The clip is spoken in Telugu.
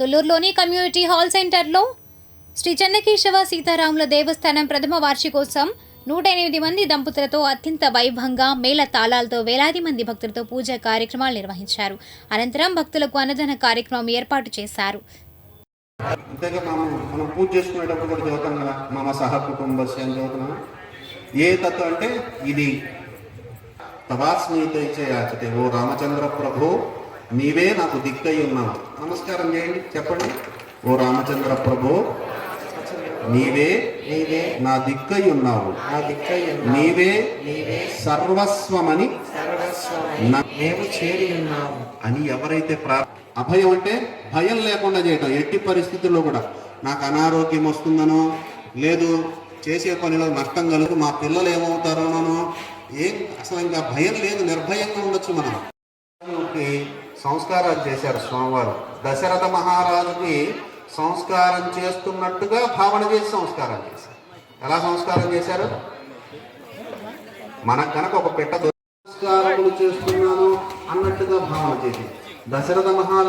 తొల్లూరులోని కమ్యూనిటీ హాల్ సెంటర్లో శ్రీ చెన్నకేశవ సీతారాముల దేవస్థానం ప్రథమ వార్షికోత్సవం నూట ఎనిమిది మంది దంపతులతో అత్యంత వైభవంగా మేళ తాళాలతో వేలాది మంది భక్తులతో పూజా కార్యక్రమాలు నిర్వహించారు. అనంతరం భక్తులకు అన్నదాన కార్యక్రమం ఏర్పాటు చేశారు. మనం పూజ చేసుకునేటప్పుడు కూడా చదువుతాం కదా సహ ఏ తత్వం అంటే ఇది. ఓ రామచంద్ర ప్రభు నీవే నాకు దిక్కై ఉన్నావు. నమస్కారం చేయండి. చెప్పండి. ఓ రామచంద్ర ప్రభు నీవే నీవే నా దిక్కై ఉన్నావు. నా దిక్కయ్య నీవే నీవే సర్వస్వమని మేము చేరి ఉన్నాము. అని ఎవరైతే ప్రా అభయం అంటే భయం లేకుండా చేయటం ఎట్టి పరిస్థితుల్లో కూడా. నాకు అనారోగ్యం వస్తుందనో లేదు చేసే పనిలో నష్టం కలుగు మా పిల్లలు ఏమవుతారోనో ఏం అసలు ఇంకా భయం లేదు నిర్భయంగా ఉండొచ్చు మనం. సంస్కారాలు చేశారు స్వామివారు. దశరథ మహారాజుకి సంస్కారం చేస్తున్నట్టుగా భావన చేసి సంస్కారం చేశారు. ఎలా సంస్కారం చేశారు? మనకు కనుక ఒక పెట్ట సంస్కారములు చేస్తున్నాను అన్నట్టుగా భావన చేసి దశరథ మహారాజు